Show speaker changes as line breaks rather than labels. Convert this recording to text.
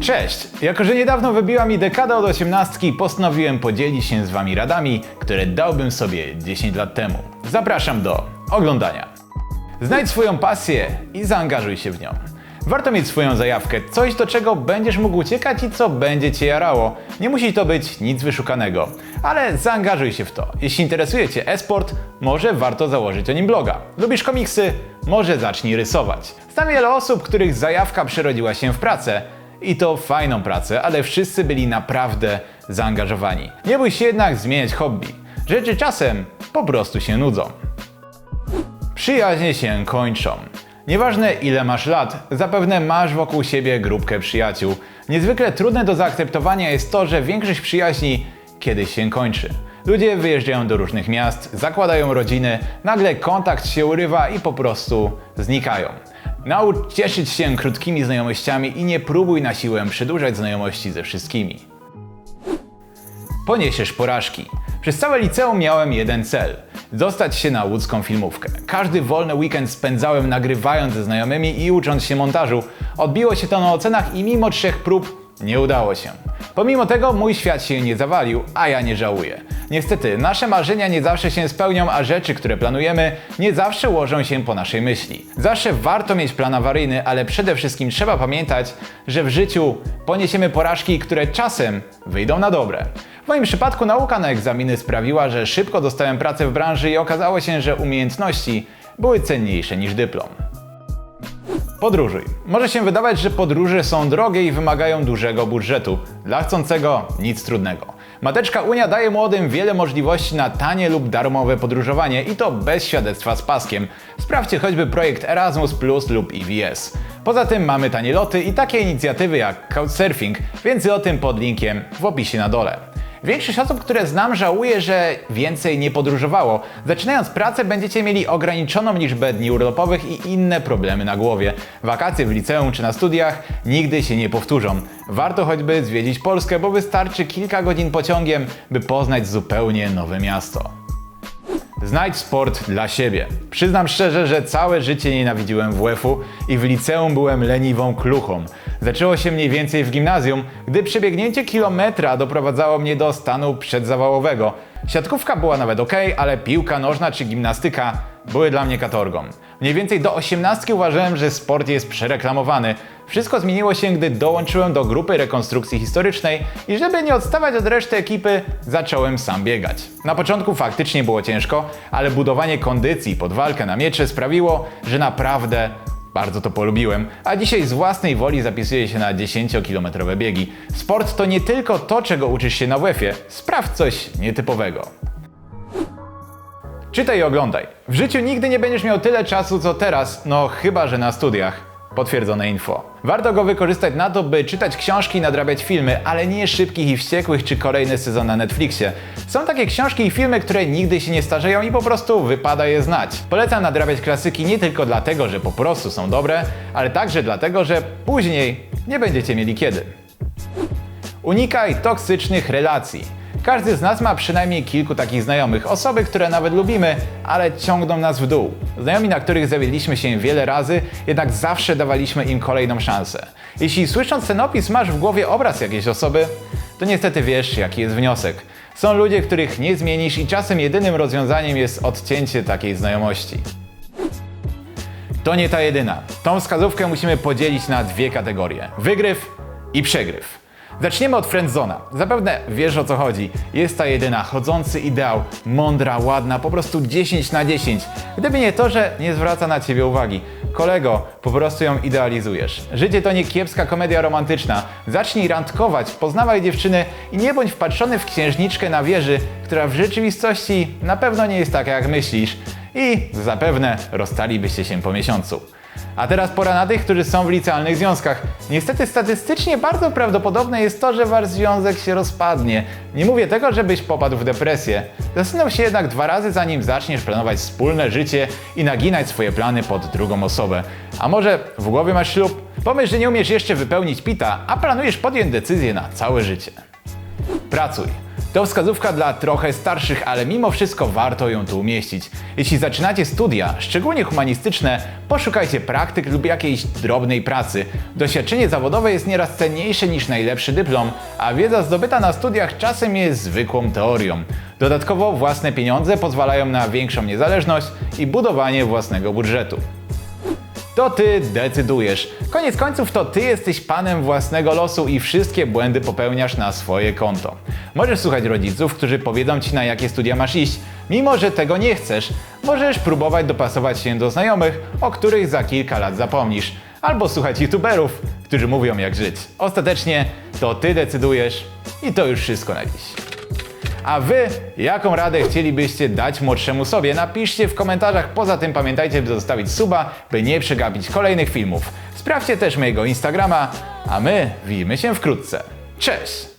Cześć! Jako, że niedawno wybiła mi dekada od osiemnastki, postanowiłem podzielić się z Wami radami, które dałbym sobie 10 lat temu. Zapraszam do oglądania. Znajdź swoją pasję i zaangażuj się w nią. Warto mieć swoją zajawkę, coś do czego będziesz mógł uciekać i co będzie Cię jarało. Nie musi to być nic wyszukanego, ale zaangażuj się w to. Jeśli interesuje Cię e-sport, może warto założyć o nim bloga. Lubisz komiksy? Może zacznij rysować. Znam wiele osób, których zajawka przerodziła się w pracę. I to fajną pracę, ale wszyscy byli naprawdę zaangażowani. Nie bój się jednak zmieniać hobby. Rzeczy czasem po prostu się nudzą. Przyjaźnie się kończą. Nieważne ile masz lat, zapewne masz wokół siebie grupkę przyjaciół. Niezwykle trudne do zaakceptowania jest to, że większość przyjaźni kiedyś się kończy. Ludzie wyjeżdżają do różnych miast, zakładają rodziny, nagle kontakt się urywa i po prostu znikają. Naucz cieszyć się krótkimi znajomościami i nie próbuj na siłę przedłużać znajomości ze wszystkimi. Poniesiesz porażki. Przez całe liceum miałem jeden cel. Dostać się na łódzką filmówkę. Każdy wolny weekend spędzałem nagrywając ze znajomymi i ucząc się montażu. Odbiło się to na ocenach i mimo trzech prób nie udało się. Pomimo tego mój świat się nie zawalił, a ja nie żałuję. Niestety, nasze marzenia nie zawsze się spełnią, a rzeczy, które planujemy, nie zawsze ułożą się po naszej myśli. Zawsze warto mieć plan awaryjny, ale przede wszystkim trzeba pamiętać, że w życiu poniesiemy porażki, które czasem wyjdą na dobre. W moim przypadku nauka na egzaminy sprawiła, że szybko dostałem pracę w branży i okazało się, że umiejętności były cenniejsze niż dyplom. Podróżuj. Może się wydawać, że podróże są drogie i wymagają dużego budżetu. Dla chcącego nic trudnego. Mateczka Unia daje młodym wiele możliwości na tanie lub darmowe podróżowanie i to bez świadectwa z paskiem. Sprawdźcie choćby projekt Erasmus Plus lub EVS. Poza tym mamy tanie loty i takie inicjatywy jak Couchsurfing. Więcej o tym pod linkiem w opisie na dole. Większość osób, które znam, żałuje, że więcej nie podróżowało. Zaczynając pracę, będziecie mieli ograniczoną liczbę dni urlopowych i inne problemy na głowie. Wakacje w liceum czy na studiach nigdy się nie powtórzą. Warto choćby zwiedzić Polskę, bo wystarczy kilka godzin pociągiem, by poznać zupełnie nowe miasto. Znajdź sport dla siebie. Przyznam szczerze, że całe życie nienawidziłem WF-u i w liceum byłem leniwą kluchą. Zaczęło się mniej więcej w gimnazjum, gdy przebiegnięcie kilometra doprowadzało mnie do stanu przedzawałowego. Siatkówka była nawet ok, ale piłka nożna czy gimnastyka były dla mnie katorgą. Mniej więcej do 18 uważałem, że sport jest przereklamowany. Wszystko zmieniło się, gdy dołączyłem do grupy rekonstrukcji historycznej i żeby nie odstawać od reszty ekipy, zacząłem sam biegać. Na początku faktycznie było ciężko, ale budowanie kondycji pod walkę na miecze sprawiło, że naprawdę bardzo to polubiłem, a dzisiaj z własnej woli zapisuję się na 10-kilometrowe biegi. Sport to nie tylko to, czego uczysz się na WF-ie, sprawdź coś nietypowego. Czytaj i oglądaj. W życiu nigdy nie będziesz miał tyle czasu co teraz, no chyba że na studiach. Potwierdzone info. Warto go wykorzystać na to, by czytać książki i nadrabiać filmy, ale nie szybkich i wściekłych czy kolejny sezon na Netflixie. Są takie książki i filmy, które nigdy się nie starzeją i po prostu wypada je znać. Polecam nadrabiać klasyki nie tylko dlatego, że po prostu są dobre, ale także dlatego, że później nie będziecie mieli kiedy. Unikaj toksycznych relacji. Każdy z nas ma przynajmniej kilku takich znajomych, osoby, które nawet lubimy, ale ciągną nas w dół. Znajomi, na których zawiedliśmy się wiele razy, jednak zawsze dawaliśmy im kolejną szansę. Jeśli słysząc ten opis masz w głowie obraz jakiejś osoby, to niestety wiesz, jaki jest wniosek. Są ludzie, których nie zmienisz i czasem jedynym rozwiązaniem jest odcięcie takiej znajomości. To nie ta jedyna. Tą wskazówkę musimy podzielić na dwie kategorie: wygryw i przegryw. Zaczniemy od friendzona. Zapewne wiesz o co chodzi. Jest ta jedyna, chodzący ideał, mądra, ładna, po prostu 10 na 10. Gdyby nie to, że nie zwraca na ciebie uwagi. Kolego, po prostu ją idealizujesz. Życie to nie kiepska komedia romantyczna. Zacznij randkować, poznawaj dziewczyny i nie bądź wpatrzony w księżniczkę na wieży, która w rzeczywistości na pewno nie jest taka jak myślisz. I zapewne rozstalibyście się po miesiącu. A teraz pora na tych, którzy są w licealnych związkach. Niestety statystycznie bardzo prawdopodobne jest to, że wasz związek się rozpadnie. Nie mówię tego, żebyś popadł w depresję. Zastanów się jednak dwa razy, zanim zaczniesz planować wspólne życie i naginać swoje plany pod drugą osobę. A może w głowie masz ślub? Pomyśl, że nie umiesz jeszcze wypełnić pita, a planujesz podjąć decyzję na całe życie. Pracuj. To wskazówka dla trochę starszych, ale mimo wszystko warto ją tu umieścić. Jeśli zaczynacie studia, szczególnie humanistyczne, poszukajcie praktyk lub jakiejś drobnej pracy. Doświadczenie zawodowe jest nieraz cenniejsze niż najlepszy dyplom, a wiedza zdobyta na studiach czasem jest zwykłą teorią. Dodatkowo własne pieniądze pozwalają na większą niezależność i budowanie własnego budżetu. To ty decydujesz. Koniec końców to ty jesteś panem własnego losu i wszystkie błędy popełniasz na swoje konto. Możesz słuchać rodziców, którzy powiedzą ci na jakie studia masz iść. Mimo, że tego nie chcesz, możesz próbować dopasować się do znajomych, o których za kilka lat zapomnisz. Albo słuchać youtuberów, którzy mówią jak żyć. Ostatecznie to ty decydujesz i to już wszystko na dziś. A wy, jaką radę chcielibyście dać młodszemu sobie? Napiszcie w komentarzach. Poza tym pamiętajcie, by zostawić suba, by nie przegapić kolejnych filmów. Sprawdźcie też mojego Instagrama, a my widzimy się wkrótce. Cześć!